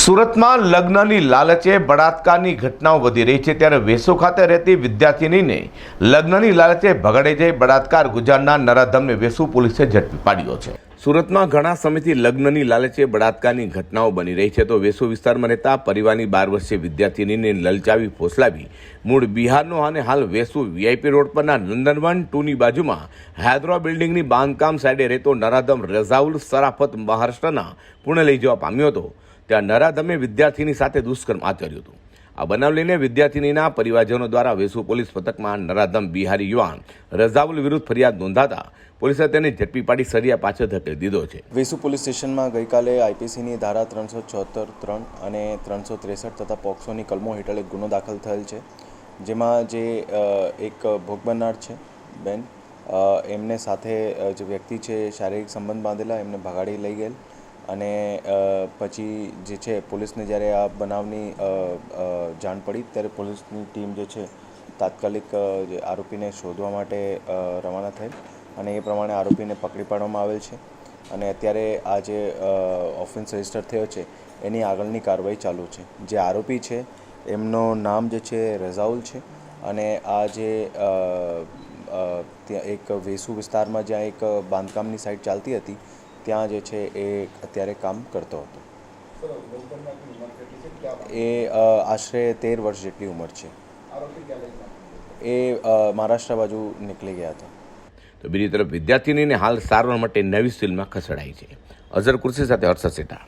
સુરતમાં લગ્નની લાલચે બળાત્કારની ઘટનાઓ વધી રહી છે. ત્યારે વેસો ખાતે રહેતી વિદ્યાર્થિનીને લગ્નની લાલચે ભગાડે જઈ બળાત્કાર ગુજારનાર નરાધમને વેસુ પોલીસે ઝડપી પાડ્યો છે. સુરતમાં ઘણા સમયથી લગ્નની લાલચે બળાત્કારની ઘટનાઓ બની રહી છે. તો વેસુ વિસ્તારમાં રહેતા પરિવારની બાર વર્ષીય વિદ્યાર્થિનીને લલચાવી ફોસલાવી મૂળ બિહારનો અને હાલ વેસુ વીઆઈપી રોડ પરના નંદનવન ટુની બાજુમાં હૈદરા બિલ્ડિંગની બાંધકામ સાઈડે રહેતો નરાધમ રઝાઉલ સરાફત મહારાષ્ટ્રના પુણે લઈ જવા પામ્યો હતો. ત્યાં નરાધમે વિદ્યાર્થીની સાથે દુષ્કર્મ આચર્યું હતું. આ બનાવ લઈને વિદ્યાર્થીનીના પરિવારજનો દ્વારા વેસુ પોલીસ પથકમાં નરાધમ બિહારી યુવાન રઝાઉલ વિરુદ્ધ ફરિયાદ નોંધાતા પોલીસે તેને ઝડપી પાડી સરિયા પાછળ ધકેલી દીધો છે. વેસુ પોલીસ સ્ટેશનમાં ગઈકાલે આઈપીસીની ધારા ત્રણસો ચોહત્તર ત્રણ અને ત્રણસો ત્રેસઠ તથા પોક્સોની કલમો હેઠળ એક ગુનો દાખલ થયેલ છે. જેમાં જે એક ભોગ બનનાર છે, બેન એમને સાથે જે વ્યક્તિ છે, શારીરિક સંબંધ બાંધેલા, એમને ભગાડી લઈ ગયેલ અને પછી જે છે, પોલીસને જ્યારે આ બનાવની જાણ પડી, ત્યારે પોલીસની ટીમ જે છે, તાત્કાલિક આરોપીને શોધવા માટે રવાના થયેલ. અને એ પ્રમાણે આરોપીને પકડી પાડવામાં આવેલ છે. અને અત્યારે આ જે ઓફેન્સ રજિસ્ટર થયો છે, એની આગળની કાર્યવાહી ચાલુ છે. જે આરોપી છે, એમનું નામ જે છે, રઝાઉલ છે. અને આ જે ત્યાં એક વેસુ વિસ્તારમાં જ્યાં એક બાંધકામની સાઇટ ચાલતી હતી, ત્યાં જે છે એ અત્યારે કામ કરતો હતો. એ આશરે તેર વર્ષ જેટલી ઉંમર છે. એ મહારાષ્ટ્ર બાજુ નીકળી ગયા હતા. તો બીજી તરફ વિદ્યાર્થીનીને હાલ સારવાર માટે નવી સ્ટીલમાં ખસેડાઈ છે. અઝર કુર્સી સાથે હર્ષદ સેઠા